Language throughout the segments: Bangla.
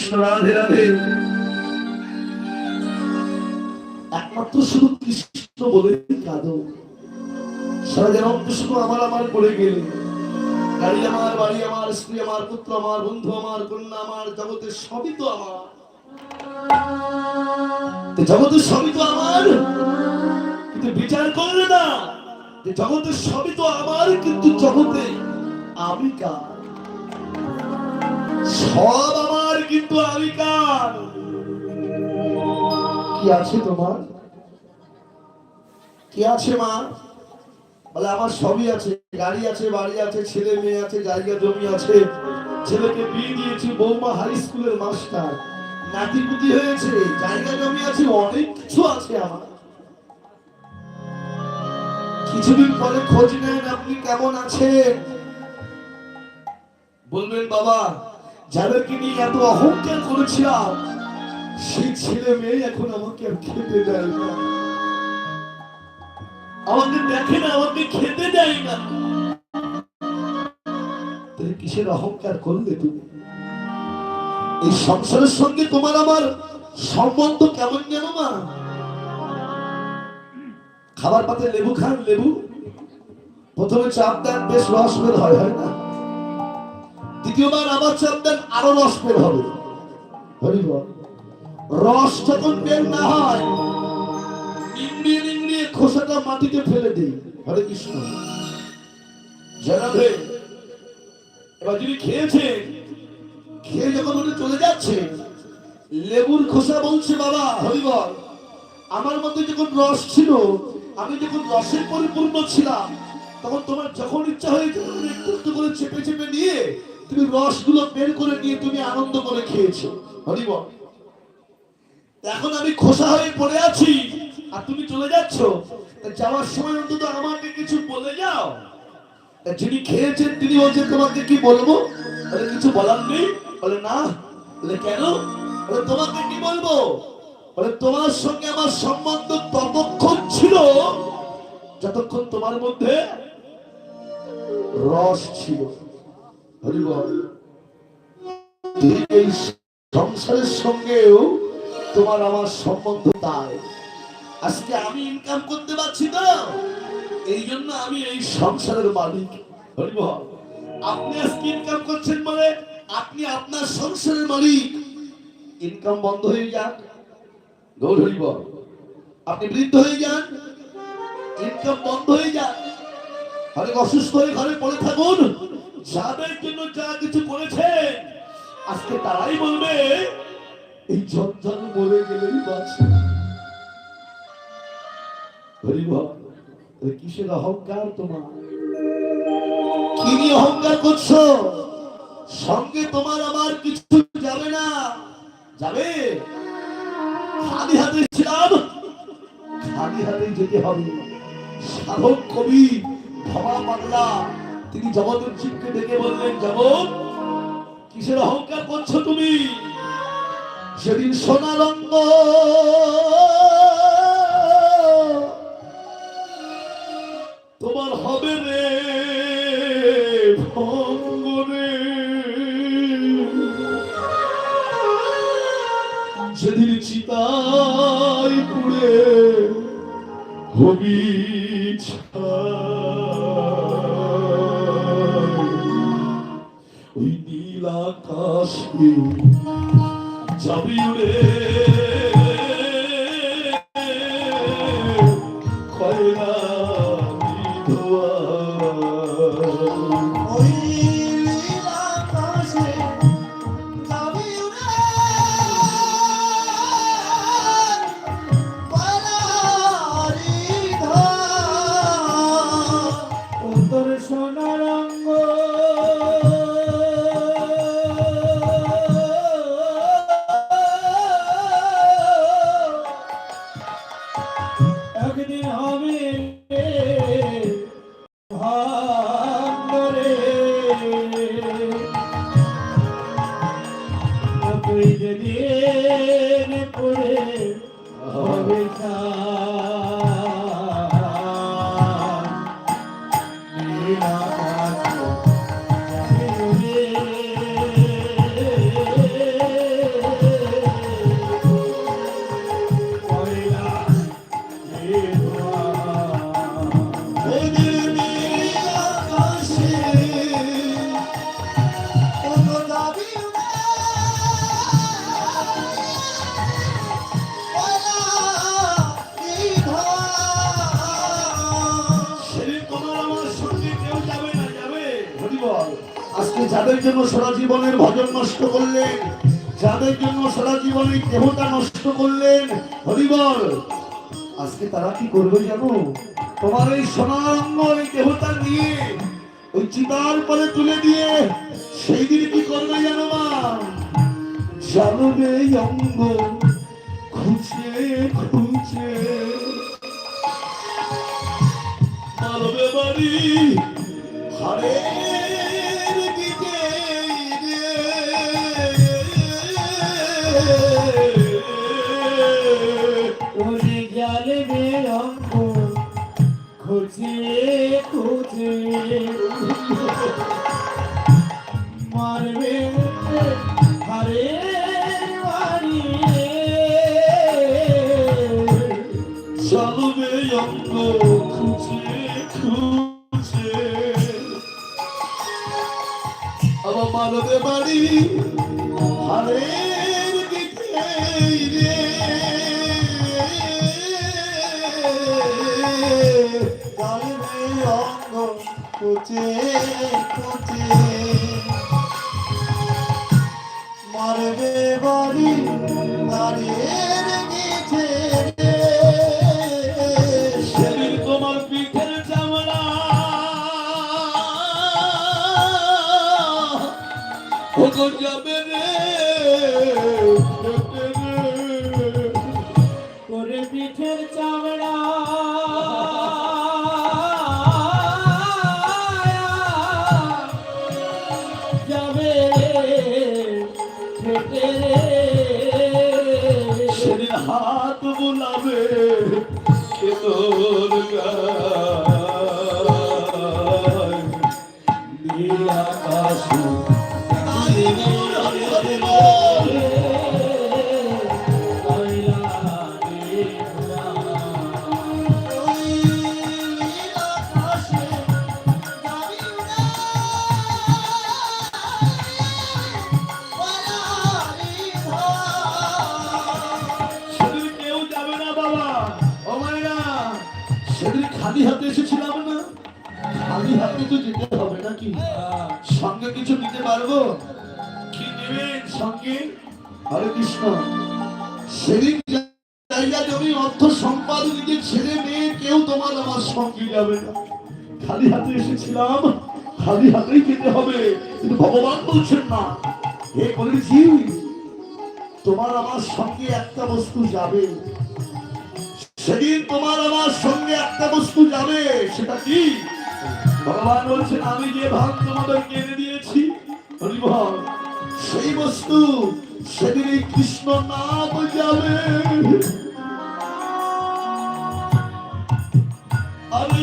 কৃষ্ণ রাধে রাধে। একমাত্র শুধু কৃষ্ণ বলে কাঁদো। সারা যেন শুধু আমার আমার করে গেলে। গাড়ি আমার, বাড়ি আমার, স্ত্রী আমার, পুত্র আমার, বন্ধু আমার, কন্যা আমার জগতের সবই তো আমার। তো জগতের সবই তো আমার, কিন্তু বিচার করলে না। যে জগতের সবই তো আমার, কিন্তু জগতে আমি কার? সব আমার কিন্তু আমি কার কি আছে তোমার? কি আছে মা? বলে আমার সবই আছে। গাড়ি আছে বাড়ি আছে ছেলে মেয়ে আছে জায়গা জমি আছে। ছেলেকে বিয়ে দিয়েছি বৌমা হাই স্কুলের মাস্টার। নাতিপুতি হয়েছে জায়গা জমি আছে অনেক কিছু আছে আমার। কিছুদিন পরে খোঁজ নেন আপনি কেমন আছেন। বলবেন বাবা যাদেরকে নিয়ে এত অহংকার করেছিলাম, সেই ছেলে মেয়ে এখন আমাকে আর খেতে দেয় না। আমাকে দেখে না আমাকে খেতে দেয় না। কিসের অহংকার করলে তুমি? এই সংসারের সঙ্গে তোমার আমার সম্বন্ধ কেমন যেন মা খাবার পাতে লেবু খান, লেবু? প্রথমে চাপ দেন, বেশ রস বের হয় হয় না? দ্বিতীয়বার আবার চাপ দেন, আরও রস বের হবে। হরি বল। রস যখন বের না হয় ইন্ডিয়ে ইন্ডিয়ে খোসাটা মাটিতে ফেলে দিই। হরে কৃষ্ণ। জানাবে এবার যিনি খেয়েছে খেয়ে যখন উনি চলে যাচ্ছে, লেবুর খোসা বলছে, বাবা হরিবল আমার মধ্যে যখন রস ছিল, আমি যখন রসের পরিপূর্ণ ছিলাম, তখন তোমার যখন ইচ্ছা হয়েছে একটু করে চেপে চেপে নিয়ে তুমি রসগুলো বের করে নিয়ে তুমি আনন্দ করে খেয়েছো। হরিবল এখন আমি খোসা হয়ে পড়ে আছি, আর তুমি চলে যাচ্ছ। যাওয়ার সময় অন্তত আমাকে কিছু বলে যাও। যিনি খেয়েছেন তিনি বলছেন, তোমাকে কি বলব? বলে, কিছু বলার নেই। বলে, না। বলে, কেন? বলে, তোমাকে কি বলব? বলে, তোমার সঙ্গে আমার সম্বন্ধ ততক্ষণ ছিল যতক্ষণ তোমার মধ্যে রস ছিল। এই সংসারের সঙ্গেও তোমার আমার সম্বন্ধ তাই। আজকে আমি ইনকাম করতে পারছি তো? এই জন্য আমি এই সংসারের মালিক। হরি আপনি আজকে ইনকাম করছেন মানে আপনি আপনার সংসারের মালিক। ইনকাম বন্ধ হয়ে যাক। গৌর হরি আপনি বৃদ্ধ হয়ে যান। ইনকাম বন্ধ হয়ে যাক। অনেক অসুস্থ হয়ে ঘরে পড়ে থাকুন। যাদের জন্য যা কিছু করেছে, আজকে তারাই বলবে, এই জঞ্জাল মরে গেলেই বাঁচে কিসের অহংকার তোমার? কি নিয়ে অহংকার করছ? সঙ্গে তোমার আমার কিছু যাবে না। যাবে? খালি হাতে ছিলাম, খালি হাতে যেতে হবে। সাধক কবি, ভবা পাগলা তিনি জগতের জীবকে ডেকে বললেন, জগৎ, কিসের অহংকার করছ তুমি? সেদিন সোনা রঙ্গ তোমার হবে রে ভঙ্গ রে সেদিন চিতাই পুড়ে হবি ওই নীল যাবি একদিন হবে যাদের জন্য সারা জীবনের ভজন নষ্ট করলেন, যাদের জন্য সারা জীবনের দেহটা নষ্ট করলেন হরিবল আজকে তারা কি করবে জানো? তোমার এই সোনারঙ্গ দেহটা নিয়ে ওই চিতার পরে তুলে দিয়ে সেই দিন কি করবে জানো মা? জানবে অঙ্গ খুঁজে খুঁজে বাড়ি মানবে বাড়ি। হারের দিকে রে। চলবে অঙ্গ খুঁজে খুঁজে। মারবে বাড়ি বাড়ির সেদিন হাত বুলাবে। খালি হাতে তো যেতে হবে নাকি? সঙ্গে কিছু নিতে পারব? কি নেবেন সঙ্গে? হরে কৃষ্ণ। সেদিন জায়গা অর্থ সম্পাদ ছেলে মেয়ে কেউ তোমার আমার সঙ্গে যাবে না। খালি হাতে এসেছিলাম, খালি হাতেই যেতে হবে। কিন্তু ভগবান বলছেন না। হে বলেছি, তোমার আমার সঙ্গে একটা বস্তু যাবে। সেদিন তোমার আমার সঙ্গে একটা বস্তু যাবে, সেটা কি? ভগবান বলছে, আমি যে ভাগ তোমাদের কেড়ে দিয়েছি, হরিবল, সেই বস্তু সেদিন কৃষ্ণ নাম যাবে। আমি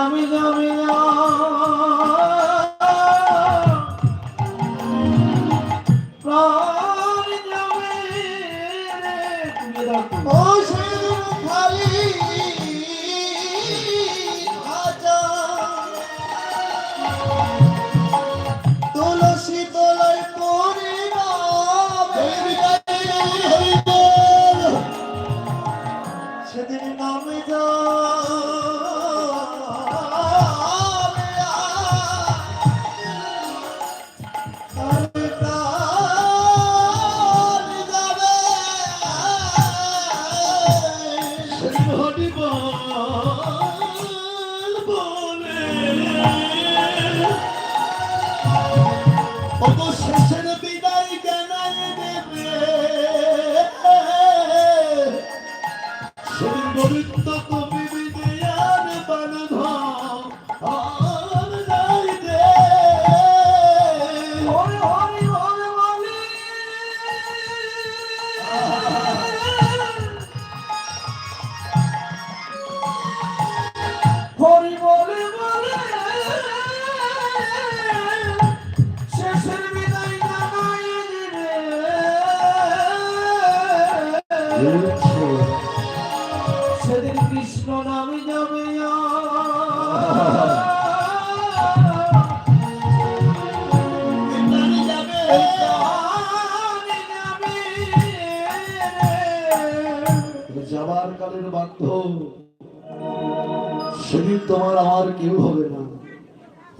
নামে যাবে প্রাণ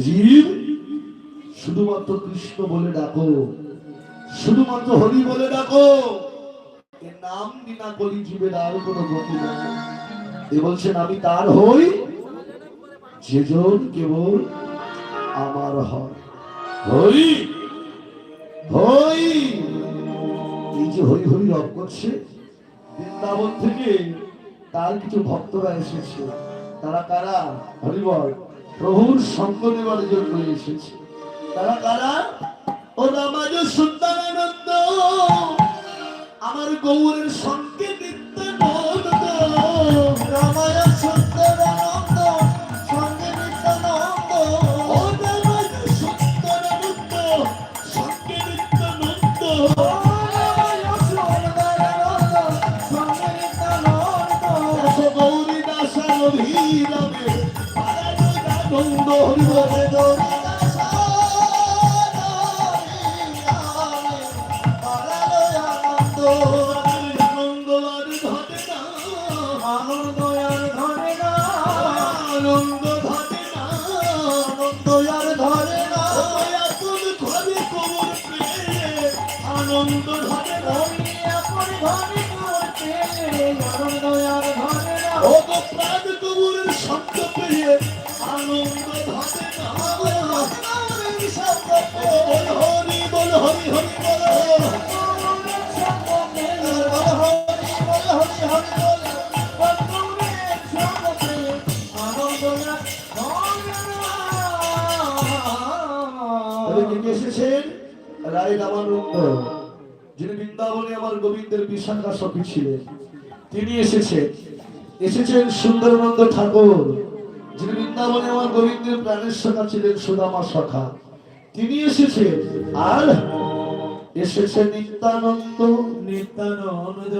জীব শুধুমাত্র কৃষ্ণ বলে ডাকো। শুধুমাত্র হরি বলে ডাকো। এর নাম বিনা করি জীবের আর কোনো গতি নেই। এ বলছেন, আমি তার হই যেজন কেবল আমার হরি হই এই যে হরি হরি রব করছে, বৃন্দাবন থেকে তার কিছু ভক্তরা এসেছে। তারা কারা? হরিবল। প্রভুর সঙ্গ নেবার জন্য এসেছে। তারা কারা? ও রামাজ সুন্দরানন্দ আমার গৌরের সঙ্গে নিত্য রামায় আনন্দ হরিবলে গৌরী দাস আনন্দ আর ঘটে না আনন্দ গোবিন্দের বিশাখা সখী ছিলেন। তিনি এসেছেন। এসেছেন সুন্দরানন্দ ঠাকুর যিনি বৃন্দাবনে আমার গোবিন্দের প্রাণের সখা ছিলেন সুদামা সখা। তিনি এসেছেন। আর এসেছে নিত্যানন্দ। নিত্যানন্দ।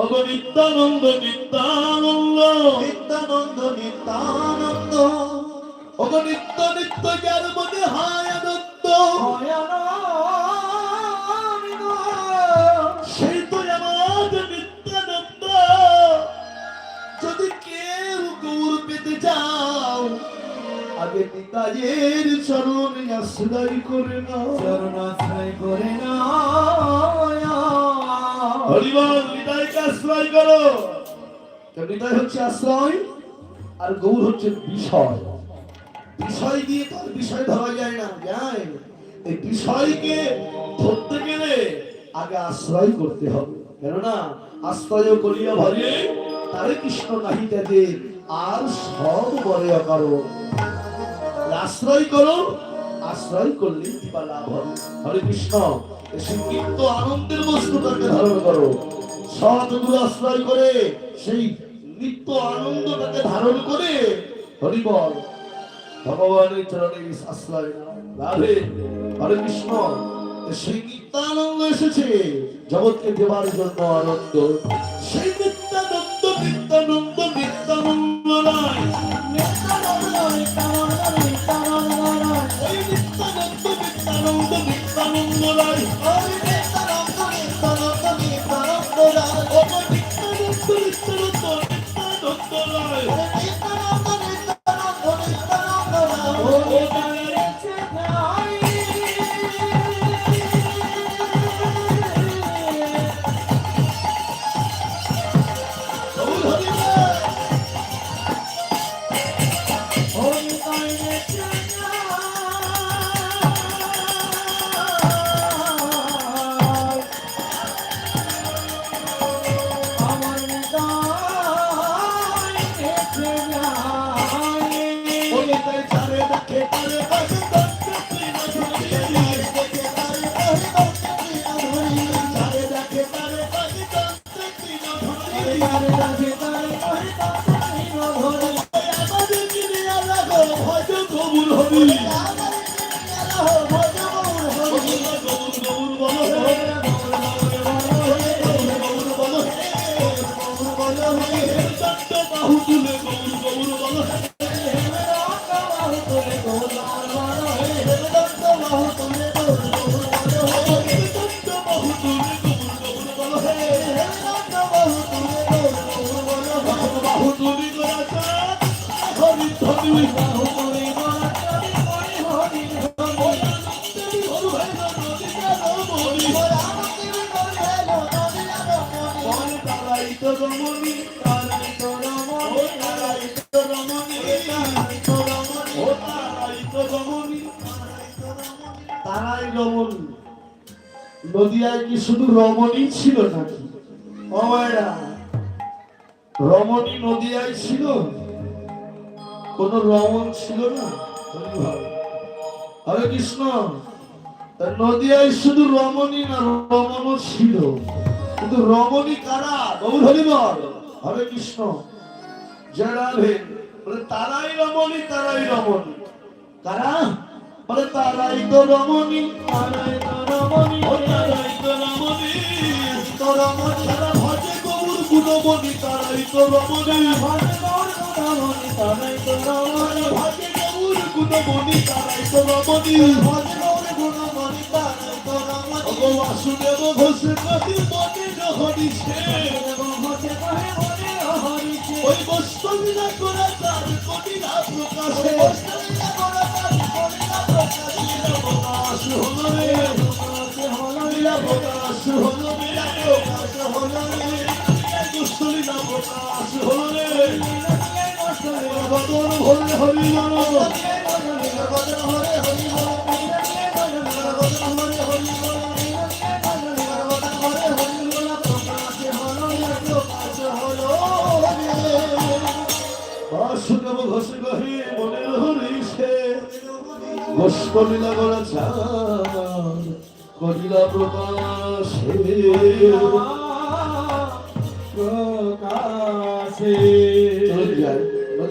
অগ নিত্যানন্দ নিত্যানন্দ। নিত্যানন্দ নিত্যানন্দ। অগ নিত্য নিত্য যার মনে হায় আনন্দ। সেই চাও আগে নিতাইয়ের চরণ আশ্রয় করে না চরণাশ্রয় করে না হরিবল নিতাইকে আশ্রয় করো। তো হচ্ছে আশ্রয় আর গৌর হচ্ছে বিষয়। বিষয় দিয়ে তার বিষয় ধরা যায় না যায়। এই বিষয়কে ধরতে গেলে আগে আশ্রয় করতে হবে। কেননা আশ্রয় করিয়া ভরে তারে কৃষ্ণ নাহি যে আর সব বলে অকারো আশ্রয় করো, আশ্রয় করলে দিবা লাভ হবে। হরে কৃষ্ণ। সংক্ষিপ্ত আনন্দের বস্তুটাকে ধারণ করো। সৎগুলো আশ্রয় করে সেই নিত্য আনন্দটাকে ধারণ করে হরিবল ভগবানের চরণে আশ্রয় রাধে, হরে কৃষ্ণ। সেই নিত্যানন্দ এসেছে। জগৎকে দেবার জন্য আনন্দ। সেই নিত্যানন্দ তারাই রমণ। নদিয়ায় কি শুধু রমণী ছিল নাকি? রমণী নদিয়ায় ছিল? কোন রমণ ছিল না? হরি কৃষ্ণ। নদিয়ায় শুধু রমণী না রমণও ছিল। কিন্তু রমণী কারা? গৌর হরিবল। হরে কৃষ্ণ। বলে, তারাই রমণী তারাই রমণী। কারা? বলে, তারাই তো রমণী। তারাই তো রমণী। তারাই তো রমণী। তো রমণী তারা ভজে গৌর গুণমণি তারাই তো রমণী। ভজে গৌর গুণমণি তারাই তো রমণী ভজে গৌর গুণমণি তারাই তো রমণী ভজে গৌর গুণমণি তারাই তো রমণী ও বাসুদেব ঘোষে কতি মনে নহরি সে ওই বস্তবিনা করে তার কটিনা প্রকাশে প্রকাশ হলো রে লীলা প্রকাশ হলো রে দুষ্টলীলা বদন হরে হরি বল। ঘোষ গহি মনে হরিছে গোষ্ঠলীলা করা চান করিলা প্রকাশে। চলে যায়